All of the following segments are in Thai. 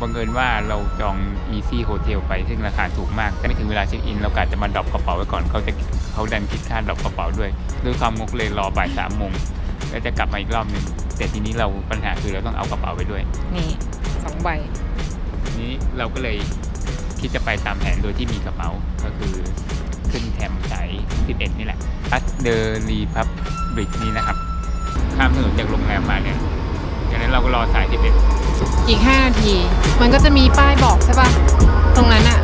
บังเอิญว่าเราจอง Easy Hotel ไปซึ่งราคาถูกมาก แต่ไม่ถึงเวลาเช็คอิน เรากะจะมาดรอปกระเป๋าไว้ก่อนเขาจะเขาดันคิดค่าดรอปกระเป๋าด้วยด้วยความงกเลยรอบ่ายสามโมงแล้วจะกลับมาอีกรอบหนึ่งแต่ทีนี้เราปัญหาคือเราต้องเอากระเป๋าไปด้วย นี่สองใบทีนี้เราก็เลยคิดจะไปตามแผนโดยที่มีกระเป๋าก็คือขึ้นแถมสาย11 นี่แหละพัสเดอรีพับริกนี่นะครับ ข้ามถนนจากโรงแรมมาเนี่ยจากนั้นเราก็รอสายที่เป็นอีก5นาที มันก็จะมีป้ายบอกใช่ปะตรงนั้นอะ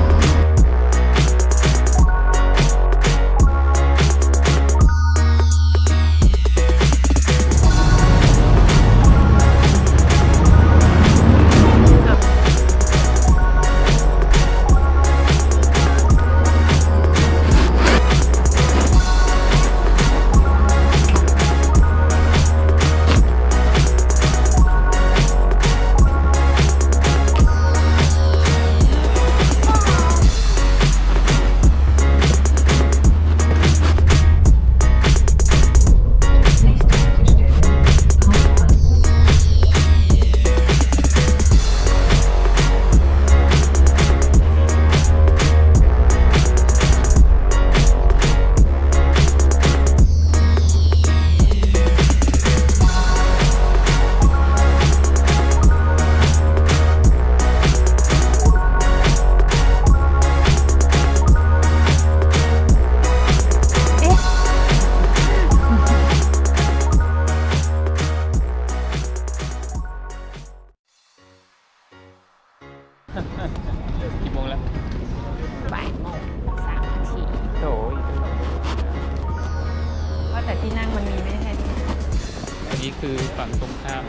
คือฝั่งตรงข้าม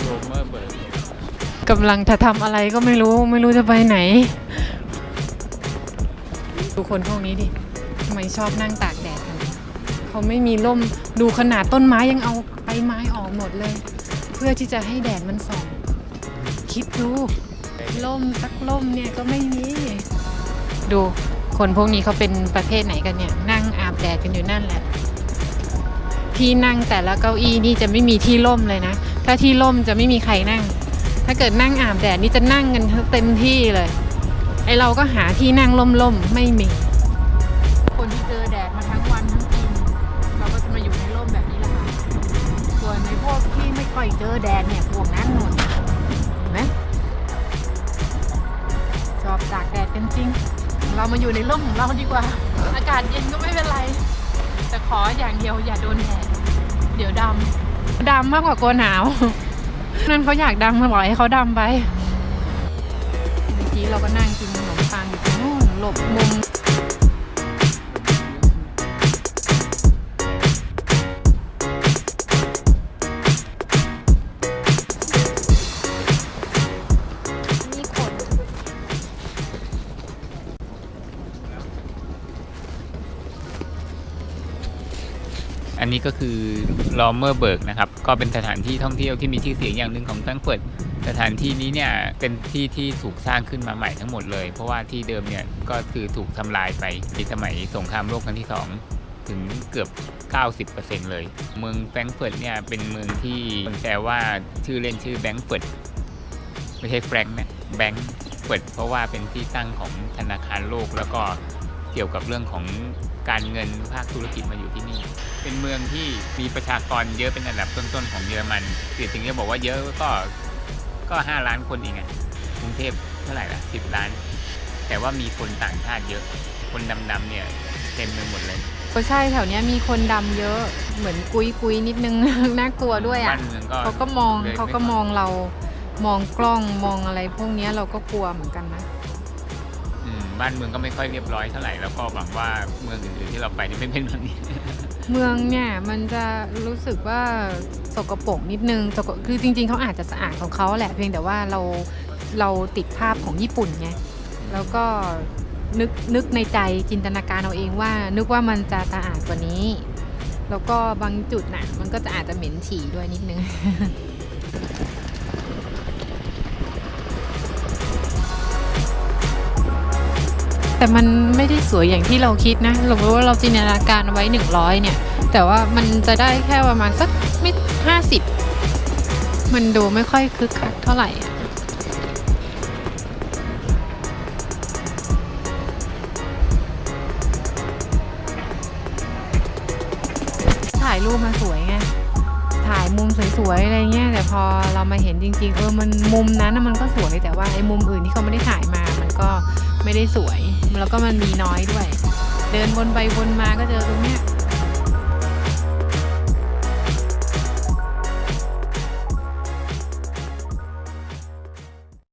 โรเมอร์เบิร์กกำลังจะทำอะไรก็ไม่รู้ไม่รู้จะไปไหน ดูคนพวกนี้ดิทำไมชอบนั่งตากแดดกันเขาไม่มีร่มดูขนาดต้นไม้ยังเอาใบไม้ออกหมดเลย เพื่อที่จะให้แดดมันส่อง คิดดูล่มสักล่มเนี่ยก็ไม่มีดูคนพวกนี้เขาเป็นประเภทไหนกันเนี่ย นั่งอาบแดดกันอยู่นั่นแหละ ที่นั่งแต่ละเก้าอี้นี่จะไม่มีที่ร่มเลยนะ ถ้าที่ร่มจะไม่มีใครนั่ง ถ้าเกิดนั่งอาบแดดนี่จะนั่งกันเต็มที่เลย ไอเราก็หาที่นั่งร่มๆไม่มี คนที่เจอแดดมาทั้งวันทั้งคืนเราก็จะมาอยู่ในร่มแบบนี้แหละค่ะ ส่วนในพวกที่ไม่ค่อยเจอแดดเนี่ยพวกนั้นหนุนเห็นไหมชอบตากแดดกันจริง เรามาอยู่ในร่มของเราดีกว่า อากาศเย็นก็ไม่เป็นไร ออย่างเดียวอย่าโดนแดดเดี๋ยวดำดำมากกว่ากลัวหนาว นั่นเขาอยากดำมาปล่อยให้เขาดำไปเมื่อกี้เราก็นั่งกินขนมปังอยู่ตรงนู้นหลบมุมมี นี้ก็คือลอมเมอร์เบิร์กนะครับ ก็เป็นสถานที่ท่องเที่ยวที่มีชื่อเสียงอย่างหนึ่งของแฟรงก์เฟิร์ตสถานที่นี้เนี่ยเป็นที่ที่ถูกสร้างขึ้นมาใหม่ทั้งหมดเลย เพราะว่าที่เดิมเนี่ยก็คือถูกทำลายไปในสมัยสงครามโลกครั้งที่สองถึงเกือบ 90%เลย เมืองแฟรงก์เฟิร์ตเนี่ยเป็นเมืองที่คนแซวว่าชื่อเล่นชื่อแบงก์เฟิร์ตไม่ใช่แฟรงก์นะแบงก์เฟิร์ตเพราะว่าเป็นที่ตั้งของธนาคารโลกแล้วก็ เกี่ยวกับเรื่องของการเงินภาคธุรกิจมาอยู่ที่นี่ เป็นเมืองที่มีประชากรเยอะเป็นอันดับต้นๆของเยอรมันคือถึงจะบอกว่าเยอะก็ก็ห้าล้านคนเองอะกรุงเทพเท่าไหร่ละสิบล้าน แต่ว่ามีคนต่างชาติเยอะ คนดำๆเนี่ยเต็มไปหมดเลย ก็ใช่แถวเนี้ยมีคนดำเยอะเหมือนกุยกุยๆนิดนึง น่ากลัวด้วยอะบ้านเมืองก็ เขาก็มองลยเขาก็ไค่ยมองเรามองกล้องมองอะไรพวกเนี้ยเราก็กลัวเหมือนกันนะอืม บ้านเมืองก็ไม่ค่อยเรียบร้อยเท่าไหร่แล้วก็หวังว่าเมืองอื่นๆที่เราไปนี่ไม่เป็นแบบนี้ เมืองเนี่ยมันจะรู้สึกว่าสกปรกนิดนึงสกปรกคือจริง ๆเขาอาจจะสะอาดของเขาแหละเพียงแต่ว่าเราเราติดภาพของญี่ปุ่นไงแล้วก็นึกนึกในใจจินตนาการเอาเองว่า นึกว่ามันจะสะอาดกว่านี้ แล้วก็บางจุดน่ะ มันก็จะอาจจะเหม็นฉี่ด้วยนิดนึง แต่มันไม่ได้สวยอย่างที่เราคิดนะสมมติว่าเราจินตนาการไว้ 100 เนี่ย แต่ว่ามันจะได้แค่ประมาณสักไม่ห้าสิบมันดูไม่ค่อยคึกคักเท่าไหร่ถ่ายรูปมาสวยไงถ่ายมุมสวยๆอะไรเงี้ยแต่พอเรามาเห็นจริงๆเออมันมุมนั้นมันก็สวยแต่ว่าไอ้มุมอื่นที่เขาไม่ได้ถ่ายมามันก็ ไม่ได้สวย แล้วก็มันมีน้อยด้วย เดินวนไปวนมาก็เจอตรงเนี้ย